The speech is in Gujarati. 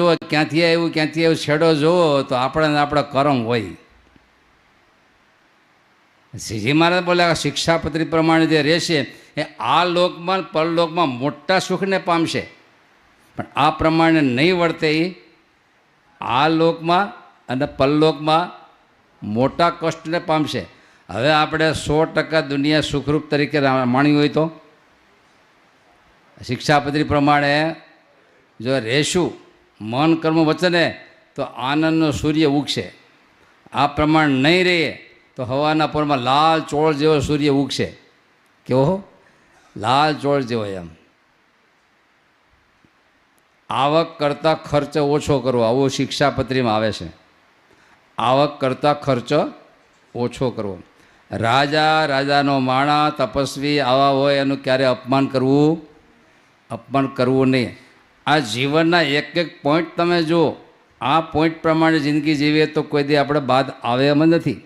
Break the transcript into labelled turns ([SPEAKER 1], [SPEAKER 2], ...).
[SPEAKER 1] જુઓ, ક્યાંથી આવ્યું ક્યાંથી આવ્યું, છેડો જુઓ, તો આપણને આપણો કરમ હોય. શ્રીજી મહારાજ બોલ્યા, શિક્ષાપત્રી પ્રમાણે જે રહેશે, એ આ લોકમાં, પરલોકમાં મોટા સુખને પામશે. પણ આ પ્રમાણે નહીં વર્તે એ આ લોકમાં અને પરલોકમાં મોટા કષ્ટને પામશે. હવે આપણે સો ટકા દુનિયા સુખરૂપ તરીકે રા- માણી હોય તો? શિક્ષાપત્રી પ્રમાણે જો રહેશું મન કર્મ વચને, તો આનંદનો સૂર્ય ઉગશે. આ પ્રમાણે નહીં રહીએ તો હવાના પરમાં લાલ ચોળ જેવો સૂર્ય ઉગશે. કેવો લાલ ચોળ જેવો એમ. આવક કરતાં ખર્ચ ઓછો કરવો, આવું શિક્ષાપત્રીમાં આવે છે. આવક કરતાં ખર્ચ ઓછો કરવો. રાજા રાજાનો માણા, તપસ્વી આવા હોય, એનું ક્યારે અપમાન કરવું? અપમાન કરવું નહીં. આ જીવનના એક એક પોઈન્ટ તમે જુઓ. આ પોઈન્ટ પ્રમાણે જિંદગી જીવીએ તો કોઈ દી આપણે બાદ આવે એમ નથી.